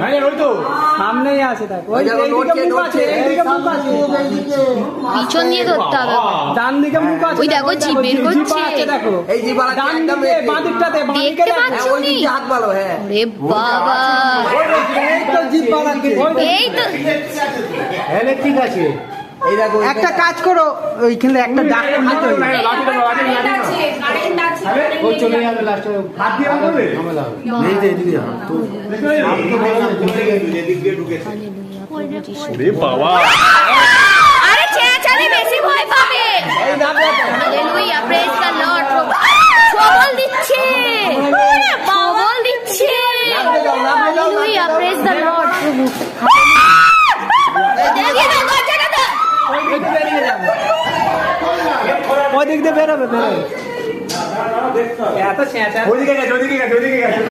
হ্যাঁ ওই তো সামনেই আছে দেখ ওই এইদিকে মুখ আছে। এইদিকে মুখ আছে পিছন দিয়ে ধরতে হবে ডান দিকে মুখ আছে ওই দেখো, জিভ বের করছে। দেখো এই জিভ আর ডান দিকে বাঁ দিকটাতে বাঁ দিকে দেখো। হ্যাঁ ওই দিক হাত ভালো হ্যাঁ রে বাবা এই তো জিভ এই তো হ্যাঁ ঠিক আছে এই দেখো একটা কাজ করো ওইখানে একটা ডাক করলে তো চলে যাবে লাস্টে হাত দিয়ে বলবে ঝামেলা হবে এই যে এদিকে হাত তো রে বাবা। আরে চেঁচালে বেশি ভয় পাবে। হালেলুয়া প্রেজ দ্য লর্ড সবল দিচ্ছে। সবল দিচ্ছে। হালেলুয়া প্রেজ দ্য লর্ড প্রভু ওই দিক দিয়ে বেরোবে বেরোবে। এত ওইদিকে গেছে ওইদিকে গেছে ওইদিকে গেছে।